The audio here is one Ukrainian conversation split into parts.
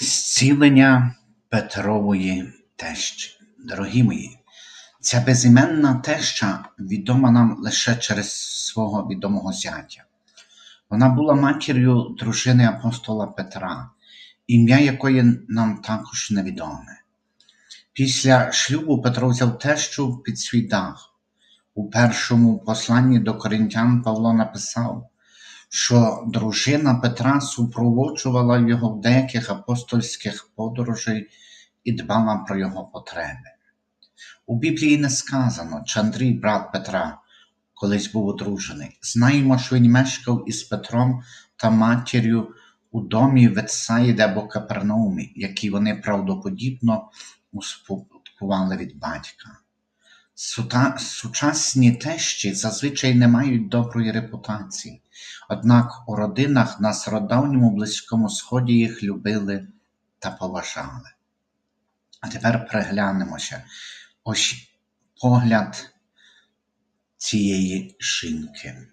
Зцілення Петрової тещі. Дорогі мої, ця безіменна теща відома нам лише через свого відомого зятя. Вона була матір'ю дружини апостола Петра, ім'я якої нам також невідоме. Після шлюбу Петро взяв тещу під свій дах. У першому посланні до коринтян Павло написав, що дружина Петра супроводжувала його в деяких апостольських подорожей і дбала про його потреби. У Біблії не сказано, чи Андрій, брат Петра, колись був одружений. Знаємо, що він мешкав із Петром та матір'ю у домі Ветсаїди або Капернаумі, які вони правдоподібно успадкували від батька. Сучасні тещі зазвичай не мають доброї репутації, однак у родинах на стародавньому Близькому Сході їх любили та поважали. А тепер приглянемося. Ось погляд цієї жінки.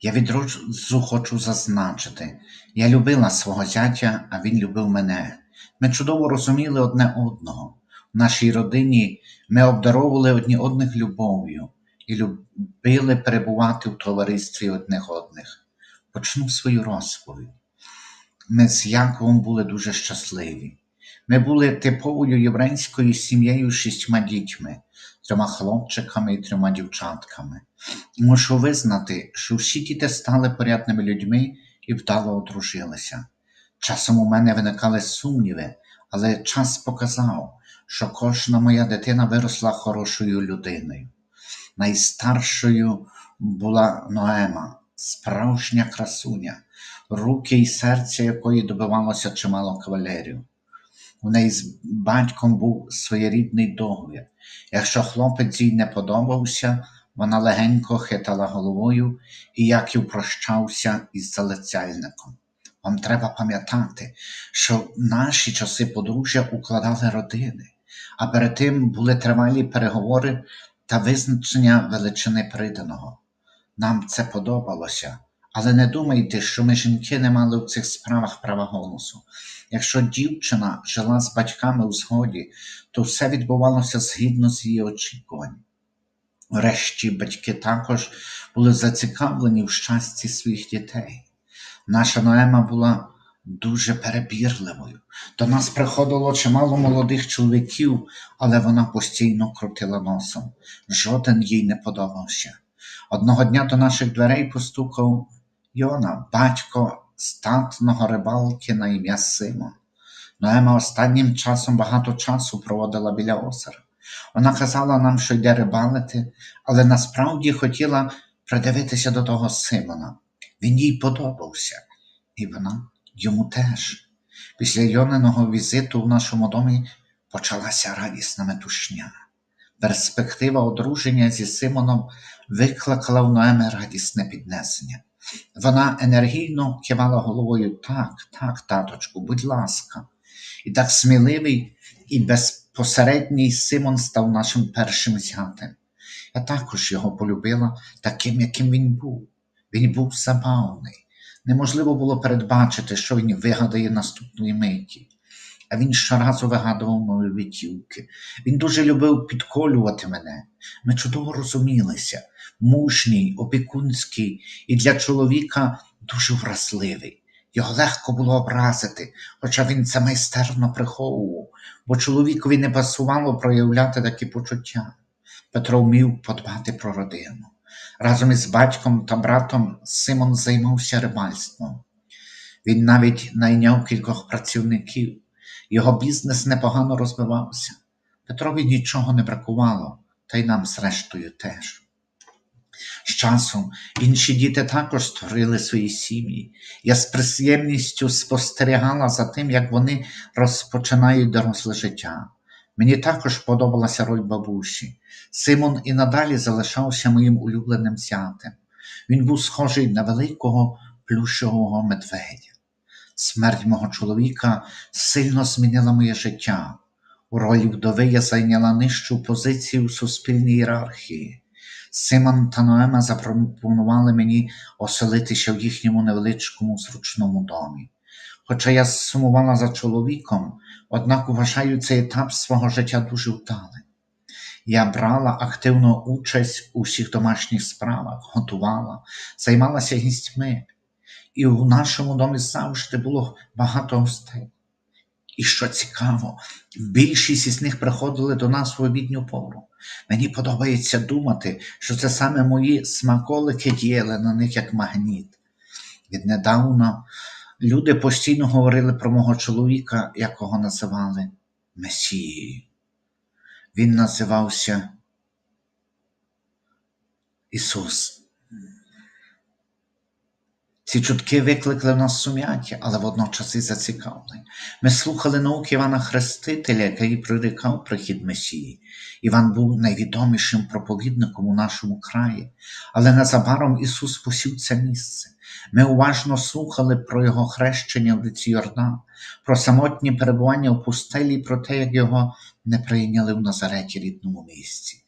Я відразу хочу зазначити, я любила свого зятя, а він любив мене. Ми чудово розуміли одне одного. В нашій родині ми обдаровували одні одних любов'ю і любили перебувати в товаристві одних одних. Почну свою розповідь. Ми з Яковом були дуже щасливі. Ми були типовою єврейською сім'єю з шістьма дітьми, трьома хлопчиками і трьома дівчатками. Мушу визнати, що всі діти стали порядними людьми і вдало одружилися. Часом у мене виникали сумніви, але час показав, що кожна моя дитина виросла хорошою людиною. Найстаршою була Ноема, справжня красуня, руки і серце якої добивалося чимало кавалерів. У неї з батьком був своєрідний договір. Якщо хлопець їй не подобався, вона легенько хитала головою і Яків прощався із залицяльником. Вам треба пам'ятати, що в наші часи подружжя укладали родини, а перед тим були тривалі переговори та визначення величини приданого. Нам це подобалося, але не думайте, що ми жінки не мали в цих справах права голосу. Якщо дівчина жила з батьками у згоді, то все відбувалося згідно з її очікувань. Врешті батьки також були зацікавлені в щасті своїх дітей. Наша Ноема була дуже перебірливою. До нас приходило чимало молодих чоловіків, але вона постійно крутила носом. Жоден їй не подобався. Одного дня до наших дверей постукав Йона, батько статного рибалки на ім'я Симон. Ноема останнім часом багато часу проводила біля озера. Вона казала нам, що йде рибалити, але насправді хотіла придивитися до того Симона. Він їй подобався, і вона йому теж. Після Йониного візиту в нашому домі почалася радісна метушня. Перспектива одруження зі Симоном викликала в Ноеми радісне піднесення. Вона енергійно кивала головою так, так, таточку, будь ласка. І так сміливий і безпосередній Симон став нашим першим зятем. Я також його полюбила таким, яким він був. Він був забавний. Неможливо було передбачити, що він вигадає наступної миті. А він щоразу вигадував нові витівки. Він дуже любив підколювати мене. Ми чудово розумілися, мужній, опікунський і для чоловіка дуже вразливий. Його легко було образити, хоча він це майстерно приховував, бо чоловікові не пасувало проявляти такі почуття. Петро вмів подбати про родину. Разом із батьком та братом Симон займався рибальством. Він навіть найняв кількох працівників. Його бізнес непогано розвивався. Петрові нічого не бракувало, та й нам, зрештою, теж. З часом інші діти також створили свої сім'ї. Я з приємністю спостерігала за тим, як вони розпочинають доросле життя. Мені також подобалася роль бабусі. Симон і надалі залишався моїм улюбленим зятем. Він був схожий на великого плющового медведя. Смерть мого чоловіка сильно змінила моє життя. У ролі вдови я зайняла нижчу позицію в суспільній ієрархії. Симон та Ноема запропонували мені оселитися в їхньому невеличкому зручному домі. Хоча я сумувала за чоловіком, однак вважаю цей етап свого життя дуже вдалим. Я брала активну участь у всіх домашніх справах, готувала, займалася гістьми, і у нашому домі завжди було багато гостей. І що цікаво, більшість із них приходили до нас в обідню пору. Мені подобається думати, що це саме мої смаколики діяли на них як магніт. Віднедавна люди постійно говорили про мого чоловіка, якого називали Месією. Він називався Ісус. Ці чутки викликали в нас сум'яття, але водночас і зацікавлення. Ми слухали науки Івана Хрестителя, який прорікав прихід Месії. Іван був найвідомішим проповідником у нашому краї, але незабаром Ісус посів це місце. Ми уважно слухали про Його хрещення в ріці Йордан, про самотнє перебування в пустелі про те, як його не прийняли в Назареті рідному місці.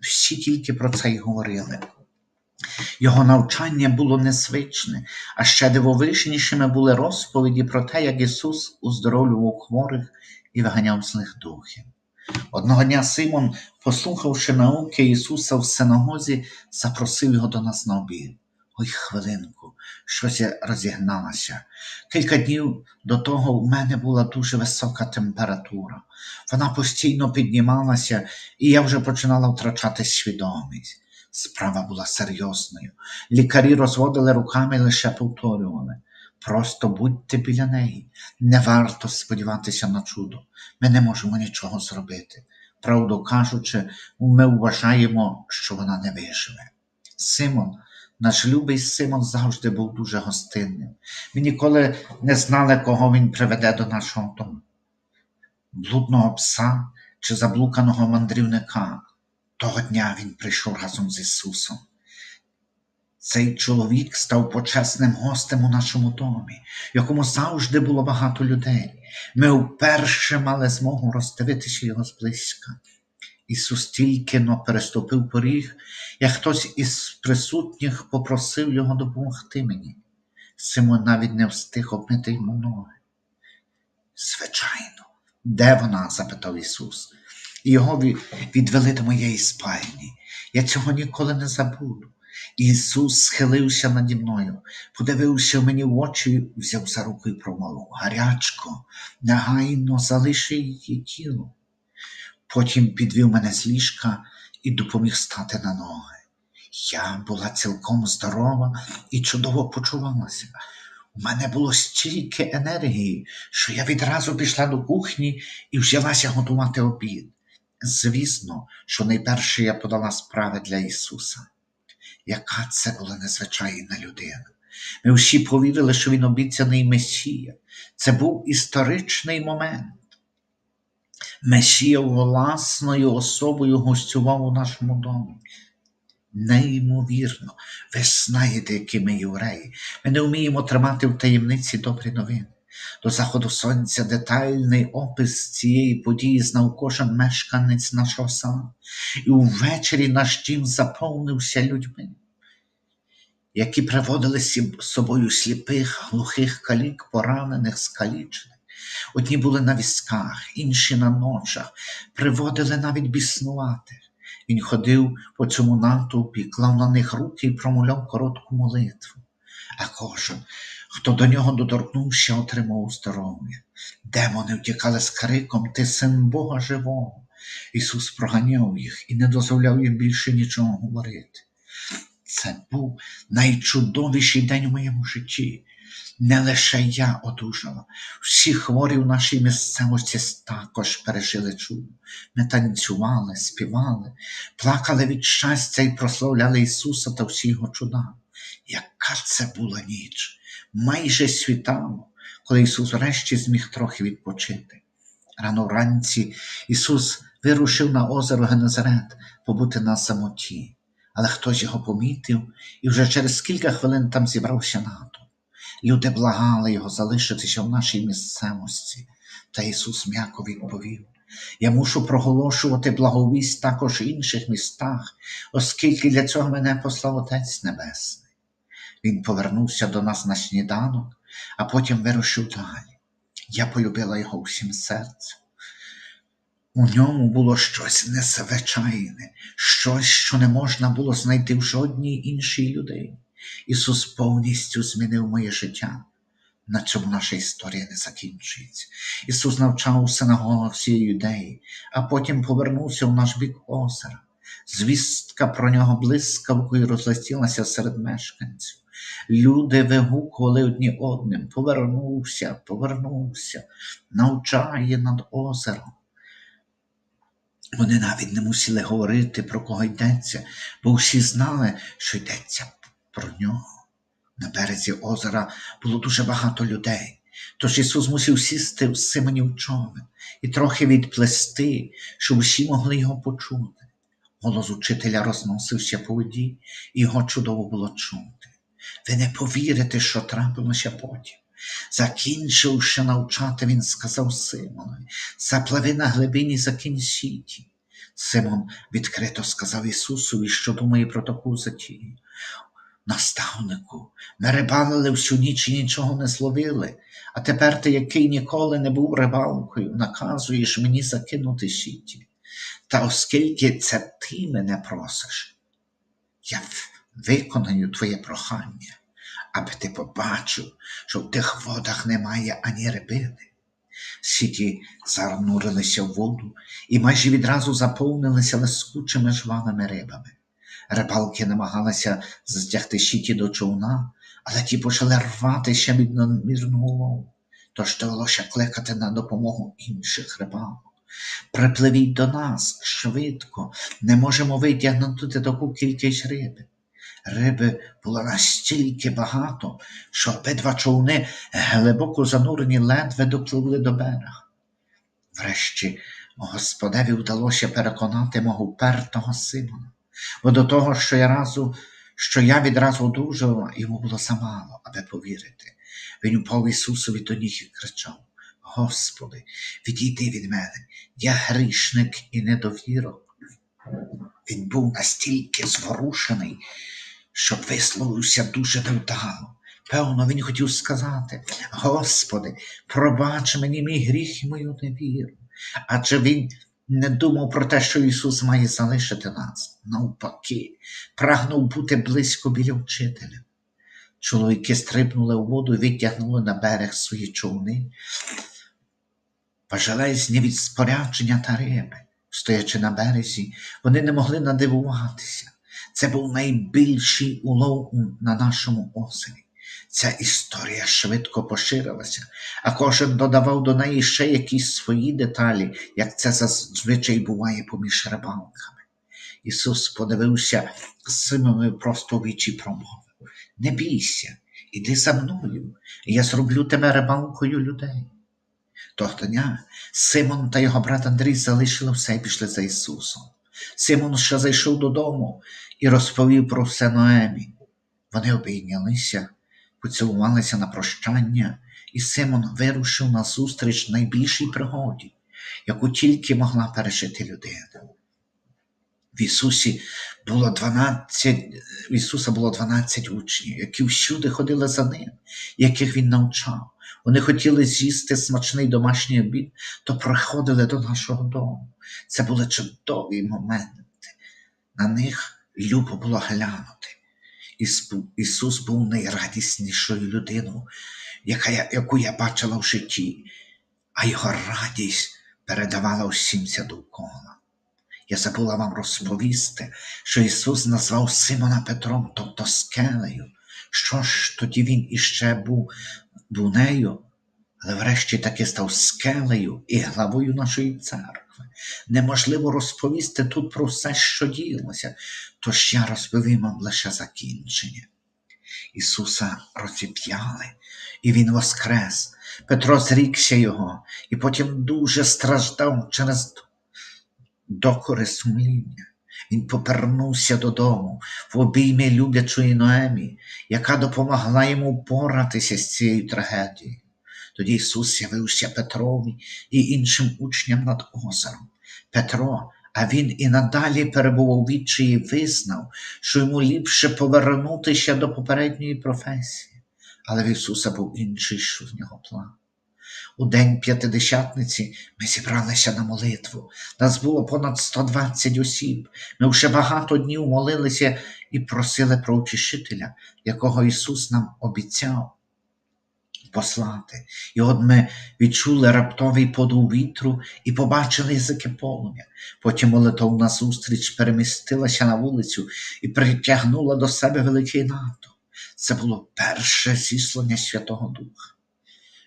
Всі тільки про це й говорили. Його навчання було незвичне, а ще дивовижнішими були розповіді про те, як Ісус уздоровлював хворих і виганяв злих духів. Одного дня Симон, послухавши науки Ісуса в синагозі, запросив його до нас на обід. Ой, хвилинку, щось я розігналася. Кілька днів до того в мене була дуже висока температура. Вона постійно піднімалася, і я вже починала втрачати свідомість. Справа була серйозною. Лікарі розводили руками і лише повторювали. Просто будьте біля неї. Не варто сподіватися на чудо. Ми не можемо нічого зробити. Правду кажучи, ми вважаємо, що вона не виживе. Симон, наш любий Симон завжди був дуже гостинним. Ми ніколи не знали, кого він приведе до нашого дому. Блудного пса чи заблуканого мандрівника. Того дня він прийшов разом з Ісусом. Цей чоловік став почесним гостем у нашому домі, якому завжди було багато людей. Ми вперше мали змогу роздивитися його зблизька. Ісус тільки но переступив поріг, як хтось із присутніх попросив його допомогти мені. Симон навіть не встиг обмити йому ноги. Звичайно, де вона? запитав Ісус. І його відвели до моєї спальні. Я цього ніколи не забуду. Ісус схилився наді мною, подивився мені в очі, взяв за руку і промовив гарячко, негайно залиши її тіло. Потім підвів мене з ліжка і допоміг стати на ноги. Я була цілком здорова і чудово почувалася. У мене було стільки енергії, що я відразу пішла до кухні і взялася готувати обід. Звісно, що найперше я подала справи для Ісуса. Яка це була незвичайна людина. Ми всі повірили, що він обіцяний Месія. Це був історичний момент. Месія власною особою гостював у нашому домі. Неймовірно, ви знаєте, які ми євреї. Ми не вміємо тримати в таємниці добрі новини. До заходу сонця детальний опис цієї події знав кожен мешканець нашого села, і увечері наш дім заповнився людьми, які приводили з собою сліпих, глухих калік, поранених, скалічених. Одні були на візках, інші на ночах, приводили навіть біснуватих. Він ходив по цьому натовпі, клав на них руки і промовляв коротку молитву. А кожен, хто до нього доторкнувся, отримав здоров'я. Демони втікали з криком Ти син Бога живого. Ісус проганяв їх і не дозволяв їм більше нічого говорити. Це був найчудовіший день у моєму житті. Не лише я одужала, всі хворі в нашій місцевості також пережили чудо. Ми танцювали, співали, плакали від щастя і прославляли Ісуса та всі його чуда. Яка це була ніч! Майже світало, коли Ісус врешті зміг трохи відпочити. Рано вранці Ісус вирушив на озеро Генезарет побути на самоті, але хтось його помітив, і вже через кілька хвилин там зібрався натовп. Люди благали його залишитися в нашій місцевості, та Ісус м'яко відповів: Я мушу проголошувати благовість також в інших містах, оскільки для цього мене послав Отець Небесний. Він повернувся до нас на сніданок, а потім вирушив далі. Я полюбила його всім серцем. У ньому було щось незвичайне, щось, що не можна було знайти в жодній іншій людині. Ісус повністю змінив моє життя. На цьому наша історія не закінчується. Ісус навчав у синагогах всієї юдеї, а потім повернувся у наш бік озера. Звістка про нього блискавкою розлетілася серед мешканців. Люди вигукували одні одним: повернувся, повернувся, навчає над озером. Вони навіть не мусили говорити, про кого йдеться, бо всі знали, що йдеться про нього. На березі озера було дуже багато людей. Тож Ісус мусив сісти в Симонів човен і трохи відплести, щоб усі могли його почути. Голос учителя розносився по воді, і його чудово було чути. Ви не повірите, що трапилося потім. Закінчивши навчати, він сказав Симонові, запливи на глибині закинь сіті. Симон відкрито сказав Ісусові, що думає про таку затію. Наставнику, ми рибалили всю ніч і нічого не зловили, а тепер ти, який ніколи не був рибалкою, наказуєш мені закинути сіті. Та оскільки це ти мене просиш, я виконаю твоє прохання, аби ти побачив, що в тих водах немає ані рибини. Сіті занурилися в воду і майже відразу заповнилися лискучими жвавими рибами. Рибалки намагалися здягти щиті до човна, але ті почали рватися від надмірного лову, тож довелося кликати на допомогу інших рибалок. Припливіть до нас швидко, не можемо витягнути таку кількість риби. Риби було настільки багато, що обидва човни, глибоко занурені, ледве допливли до берега. Врешті господеві вдалося переконати мого упертого Симона, бо до того, що я разу, що я відразу одужала, йому було замало, аби повірити. Він упав Ісусові до ніг і кричав: Господи, відійди від мене, я грішник і недовірок. Він був настільки зворушений, що висловився дуже невдало. Певно, він хотів сказати: Господи, пробач мені мій гріх і мою невіру. Адже він не думав про те, що Ісус має залишити нас. Навпаки, прагнув бути близько біля вчителя. Чоловіки стрибнули у воду і витягнули на берег свої човни, важелезні від спорядження та риби. Стоячи на березі, вони не могли надивуватися. Це був найбільший улов на нашому озері. Ця історія швидко поширилася, а кожен додавав до неї ще якісь свої деталі, як це зазвичай буває поміж рибалками. Ісус подивився Симонові просто в вічі промовив Не бійся, іди за мною, і я зроблю тебе рибалкою людей. Того дня Симон та його брат Андрій залишили все і пішли за Ісусом. Симон ще зайшов додому і розповів про все Ноемі. Вони обійнялися, поцілувалися на прощання, і Симон вирушив на зустріч найбільшій пригоді, яку тільки могла пережити людина. В Ісусі було 12, в Ісуса було 12 учнів, які всюди ходили за ним, яких Він навчав. Вони хотіли з'їсти смачний домашній обід, то приходили до нашого дому. Це були чудові моменти. На них любо було глянути. Ісус був найрадіснішою людиною, яка яку я бачила в житті, а його радість передавала усімся довкола. Я забула вам розповісти, що Ісус назвав Симона Петром, тобто скелею. Що ж тоді він іще був, нею, але врешті таки став скелею і главою нашої церкви. Неможливо розповісти тут про все, що діялося, тож я розповім вам лише закінчення. Ісуса розіп'яли, і Він воскрес. Петро зрікся Його, і потім дуже страждав через докори сумління. Він повернувся додому в обіймі люблячої Ноемі, яка допомогла йому впоратися з цією трагедією. Тоді Ісус з'явився Петрові і іншим учням над озером. Петро, а він і надалі перебував відчі і визнав, що йому ліпше повернутися до попередньої професії. але в Ісуса був інший що в нього план. У день п'ятидесятниці ми зібралися на молитву. Нас було понад 120 осіб. Ми вже багато днів молилися і просили про утішителя, якого Ісус нам обіцяв послати. І от ми відчули раптовий подув вітру і побачили язики полум'я. Потім молитовна зустріч перемістилася на вулицю і притягнула до себе великий натовп. Це було перше зіслання Святого Духа.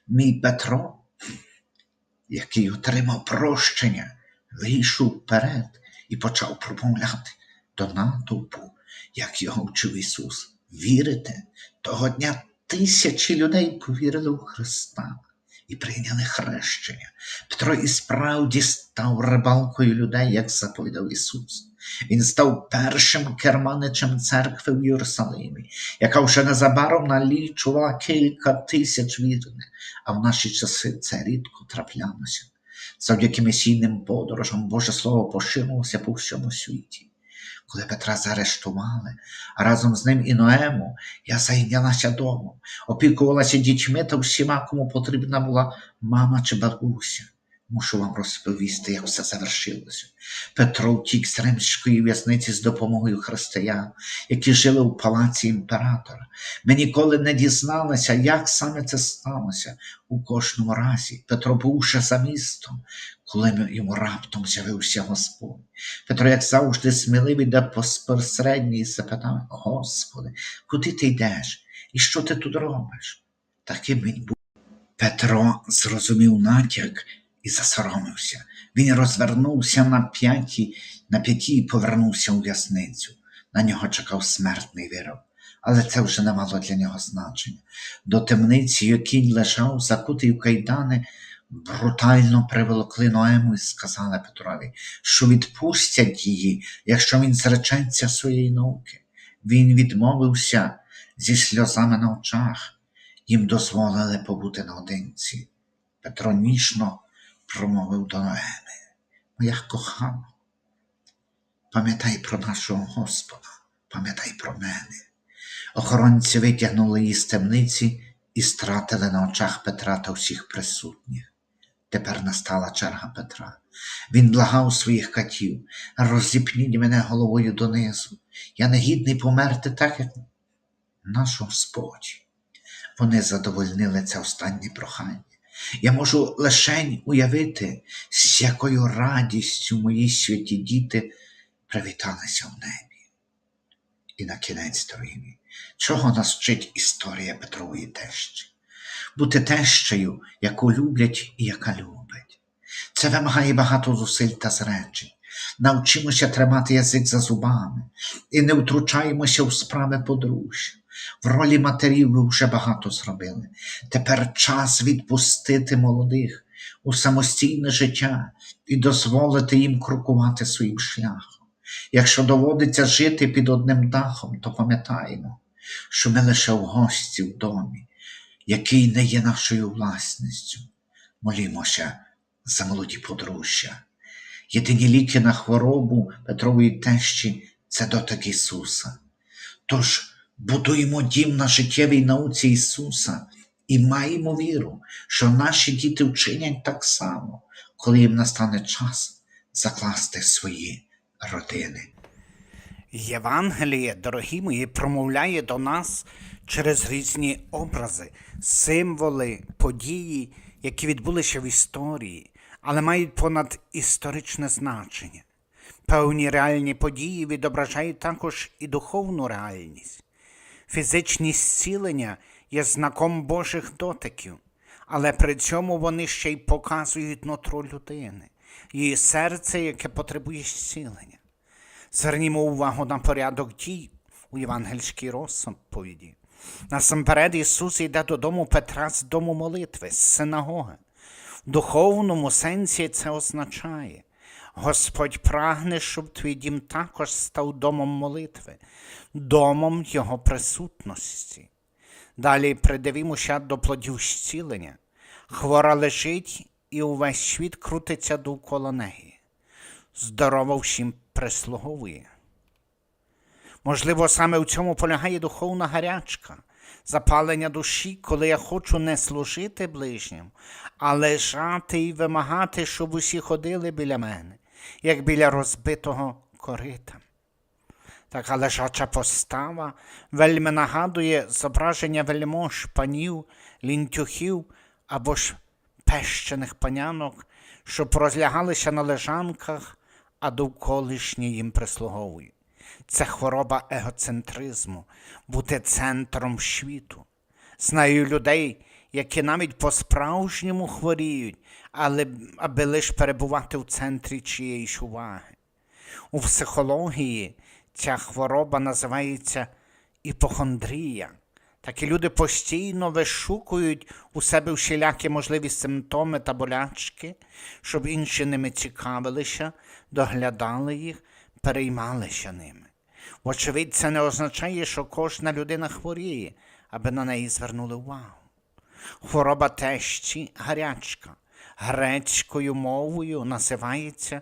Мій Петро, який отримав прощення, вийшов вперед і почав промовляти до натовпу, як його вчив Ісус. Вірите? Того дня тисячі людей повірили у Христа і прийняли хрещення. Петро і справді став рибалкою людей, як заповідав Ісус. Він став першим керманичем церкви в Єрусалимі, яка вже незабаром налічувала кілька тисяч вірних, а в наші часи це рідко траплялося. Завдяки місійним подорожам Боже Слово поширилося по всьому світі. Коли Петра заарештували, а разом з ним і Ноему, я зайнялася домом, опікувалася дітьми та всіма, кому потрібна була мама чи бабуся. Мушу вам розповісти, як все завершилося. Петро втік з римської в'язниці з допомогою християн, які жили у палаці імператора. Ми ніколи не дізналися, як саме це сталося. У кожному разі Петро був ще за містом, коли йому раптом з'явився Господь. Петро, як завжди, сміливий да безпосередній запитав: Господи, куди ти йдеш? І що ти тут робиш? Таким він був. Петро зрозумів натяк і засоромився. Він розвернувся на п'яті, на п'яті і повернувся у в'язницю. На нього чекав смертний вирок. Але це вже не мало для нього значення. До темниці, який лежав, закутий в кайдани, брутально приволокли Ноему і сказали Петрові, що відпустять її, якщо він зречеться своєї науки. Він відмовився зі сльозами на очах. Їм дозволили побути наодинці. Петро ніжно промовив до Ноеми. Моя кохана, пам'ятай про нашого Господа, пам'ятай про мене. Охоронці витягнули її з темниці і стратили на очах Петра та всіх присутніх. Тепер настала черга Петра. Він благав своїх катів, розіпніть мене головою донизу. Я не гідний померти так, як наш Господь. Вони задовольнили це останнє прохання. Я можу лишень уявити, з якою радістю мої святі діти привіталися в небі. І на кінець, дорогі чого нас вчить історія Петрової тещі? Бути тещею, яку люблять і яка любить. Це вимагає багато зусиль та зречень. Навчимося тримати язик за зубами і не втручаємося в справи подружжя. В ролі матерів ви вже багато зробили. Тепер час відпустити молодих у самостійне життя і дозволити їм крокувати своїм шляхом. Якщо доводиться жити під одним дахом, то пам'ятаємо, що ми лише в гості в домі, який не є нашою власністю. Молімося за молоді подружжя. Єдині ліки на хворобу Петрової тещі це дотик Ісуса. Тож будуємо дім на життєвій науці Ісуса і маємо віру, що наші діти вчинять так само, коли їм настане час закласти свої родини. Євангеліє, дорогі мої, промовляє до нас через різні образи, символи, події, які відбулися в історії, але мають понад історичне значення. Певні реальні події відображають також і духовну реальність. Фізичні зцілення є знаком Божих дотиків, але при цьому вони ще й показують нутро людини, її серце, яке потребує зцілення. Звернімо увагу на порядок дій у євангельській розповіді. Насамперед Ісус йде додому Петра з дому молитви, з синагоги. В духовному сенсі це означає, Господь прагне, щоб твій дім також став домом молитви, домом Його присутності. Далі придивімося до плодів зцілення. Хвора лежить і увесь світ крутиться довкола неї. Здорова всім прислуговує. Можливо, саме в цьому полягає духовна гарячка, запалення душі, коли я хочу не служити ближнім, а лежати і вимагати, щоб усі ходили біля мене, як біля розбитого корита. Така лежача постава вельми нагадує зображення вельмож, панів, лінтюхів або ж пещених панянок, що порозлягалися на лежанках, а довколишні їм прислуговують. Це хвороба егоцентризму, бути центром світу. Знаю людей, які навіть по-справжньому хворіють, але аби лише перебувати в центрі чиєїсь уваги. У психології ця хвороба називається іпохондрія. Такі люди постійно вишукують у себе всілякі можливі симптоми та болячки, щоб інші ними цікавилися, доглядали їх, переймалися ними. Вочевидь, це не означає, що кожна людина хворіє, аби на неї звернули увагу. Хвороба тещі гарячка. Грецькою мовою називається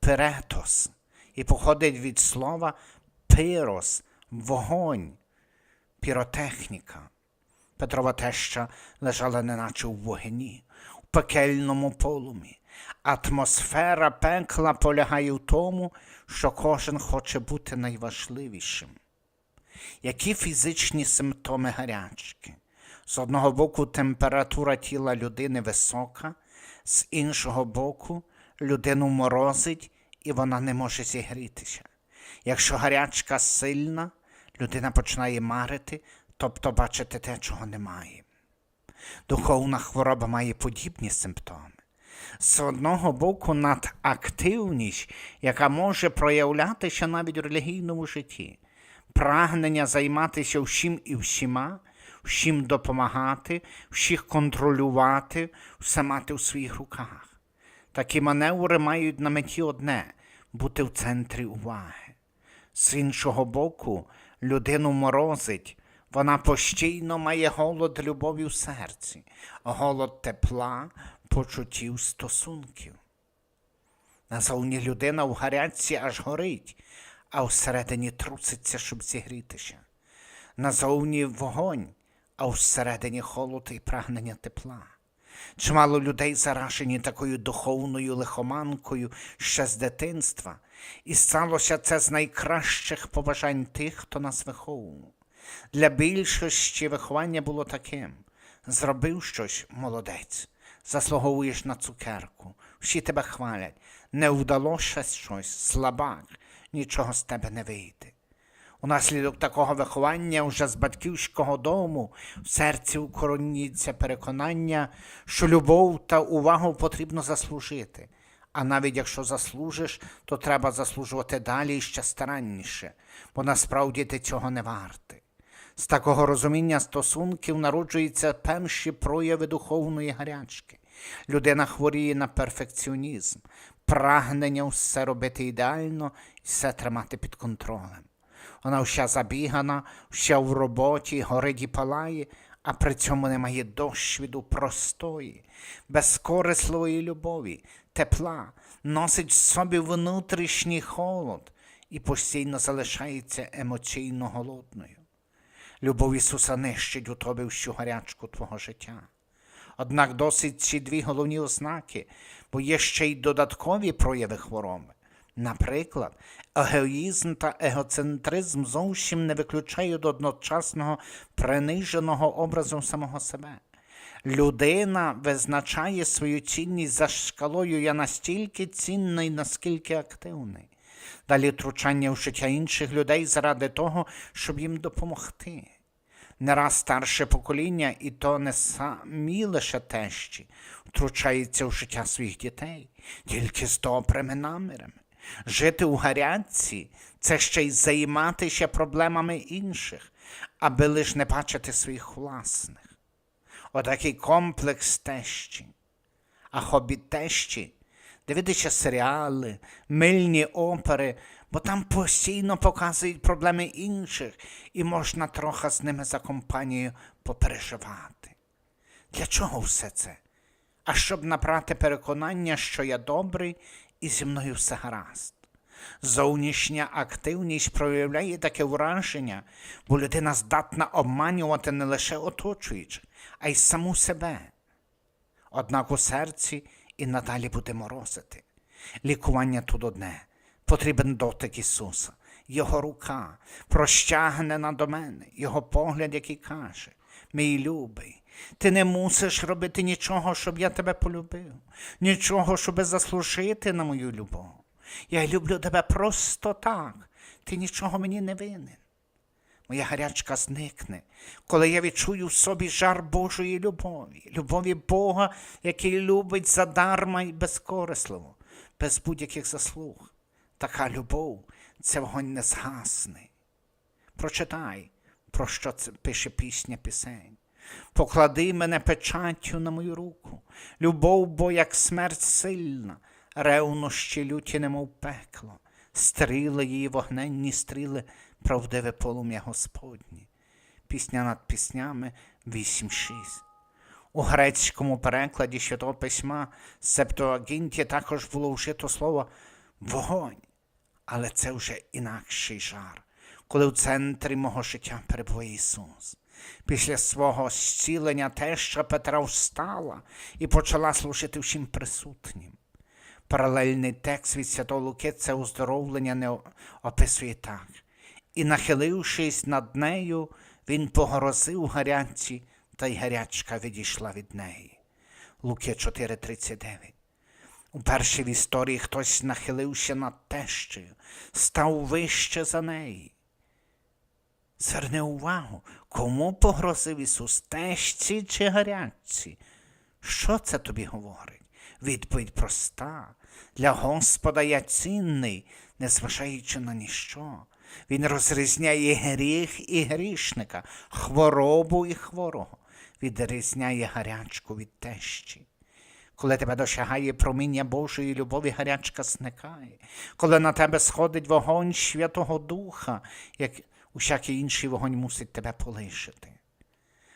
перетос і походить від слова пирос, вогонь, піротехніка. Петрова теща лежала неначе у вогні, у пекельному полумі. Атмосфера пекла полягає в тому, що кожен хоче бути найважливішим. Які фізичні симптоми гарячки? З одного боку, температура тіла людини висока, з іншого боку, людину морозить і вона не може зігрітися. Якщо гарячка сильна, людина починає марити, тобто бачити те, чого немає. Духовна хвороба має подібні симптоми. З одного боку, надактивність, яка може проявлятися навіть у релігійному житті, прагнення займатися всім і всіма, всім допомагати, всіх контролювати, все мати в своїх руках. Такі маневри мають на меті одне бути в центрі уваги. З іншого боку, людину морозить, вона постійно має голод любові в серці, голод тепла, почуттів стосунків. Назовні людина в гарячці аж горить, а всередині труситься, щоб зігрітися. Назовні вогонь, а всередині холод і прагнення тепла. Чимало людей заражені такою духовною лихоманкою ще з дитинства, і сталося це з найкращих побажань тих, хто нас виховував. Для більшості виховання було таким: зробив щось молодець, заслуговуєш на цукерку, всі тебе хвалять, не вдалося щось, слабак, нічого з тебе не вийде. Унаслідок такого виховання вже з батьківського дому в серці укороніться переконання, що любов та увагу потрібно заслужити. А навіть якщо заслужиш, то треба заслужувати далі і ще старанніше, бо насправді ти цього не вартий. З такого розуміння стосунків народжуються перші прояви духовної гарячки. Людина хворіє на перфекціонізм, прагнення все робити ідеально і все тримати під контролем. Вона вся забігана, вся в роботі, горить і палає, а при цьому немає досвіду простої, безкорисливої любові, тепла, носить в собі внутрішній холод і постійно залишається емоційно голодною. Любов Ісуса нищить у тобі всю гарячку твого життя. Однак досить ці дві головні ознаки, бо є ще й додаткові прояви хвороби. Наприклад, егоїзм та егоцентризм зовсім не виключають одночасного приниженого образу самого себе. Людина визначає свою цінність за шкалою я настільки цінний, наскільки активний. Далі втручання в життя інших людей заради того, щоб їм допомогти. Не раз старше покоління, і то не самі лише тещі, втручається в життя своїх дітей, тільки з добрими намірами. Жити у гарячці це ще й займатися проблемами інших, аби лиш не бачити своїх власних. Отакий комплекс тещі. А хобі тещі дивитися серіали, мильні опери, бо там постійно показують проблеми інших, і можна трохи з ними за компанією попереживати. Для чого все це? А щоб набрати переконання, що я добрий і зі мною все гаразд. Зовнішня активність проявляє таке враження, бо людина здатна обманювати не лише оточуючих, а й саму себе. Однак у серці і надалі буде морозити. Лікування тут одне. Потрібен дотик Ісуса, Його рука, прощагнена до мене, Його погляд, який каже, мій любий, ти не мусиш робити нічого, щоб я тебе полюбив, нічого, щоб заслужити на мою любов. Я люблю тебе просто так, ти нічого мені не винен. Моя гарячка зникне, коли я відчую в собі жар Божої любові, любові Бога, який любить задарма і безкорисливо, без будь-яких заслуг. Така любов це вогонь не згасне. Прочитай, про що це пише пісня пісень. Поклади мене печаттю на мою руку, любов, бо як смерть сильна, ревнощі люті, немов пекло, стріли її вогненні стріли, правдиве полум'я Господнє. Пісня над піснями 8.6. У грецькому перекладі Святого Письма Септуагінті також було вжито слово вогонь, але це вже інакший жар, коли в центрі мого життя перебуває Ісус. Після свого зцілення теща Петра встала і почала служити всім присутнім. Паралельний текст від Святого Луки це оздоровлення не описує так. І, нахилившись над нею, він погрозив гарячці, та й гарячка відійшла від неї. Луки 4:39. Уперше в історії хтось нахилився над тещею, став вище за неї. Зверни увагу, кому погрозив Ісус тещці чи гарячці? Що це тобі говорить? Відповідь проста. Для Господа я цінний, незважаючи на ніщо. Він розрізняє гріх і грішника, хворобу і хворого, відрізняє гарячку від тещі. Коли тебе досягає проміння Божої любові, гарячка зникає, коли на тебе сходить вогонь Святого Духа, як усякий інший вогонь мусить тебе полишити.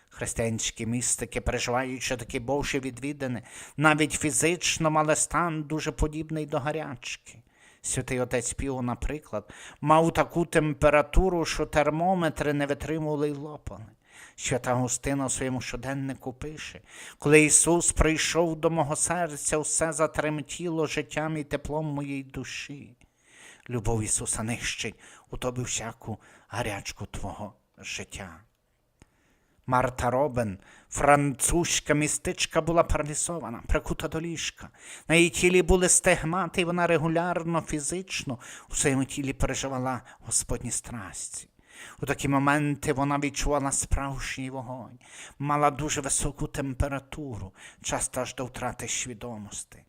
Християнські містики, переживаючи такі Божі відвідини, навіть фізично мали стан дуже подібний до гарячки. Святий отець Піо, наприклад, мав таку температуру, що термометри не витримували й лопали. Свята Густина у своєму щоденнику пише, коли Ісус прийшов до мого серця, все затремтіло життям і теплом моєї душі. Любов Ісуса нищить у тобі всяку гарячку твого життя. Марта Робен, французька містичка, була паралізована, прикута до ліжка. На її тілі були стегмати, і вона регулярно, фізично у своєму тілі переживала Господні страсті. У такі моменти вона відчувала справжній вогонь, мала дуже високу температуру, часто аж до втрати свідомості.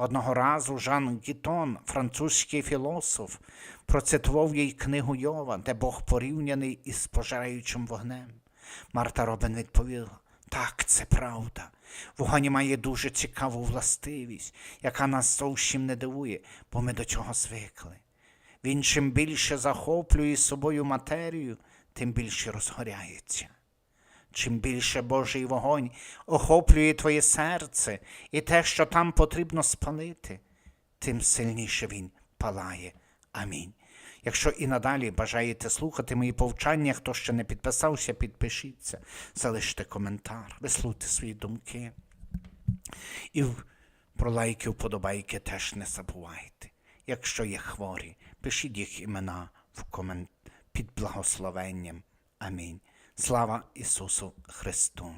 Одного разу Жан Гітон, французький філософ, процитував їй книгу Йова, де Бог порівняний із пожираючим вогнем. Марта Робин відповіла: так, це правда. Вогонь має дуже цікаву властивість, яка нас зовсім не дивує, бо ми до цього звикли. Він чим більше захоплює собою матерію, тим більше розгоряється. Чим більше Божий вогонь охоплює твоє серце і те, що там потрібно спалити, тим сильніше він палає. Амінь. Якщо і надалі бажаєте слухати мої повчання, хто ще не підписався, підпишіться, залиште коментар, вислуйте свої думки. І про лайки, вподобайки теж не забувайте. Якщо є хворі, пишіть їх імена в комент... під благословенням. Амінь. Слава Ісусу Христу!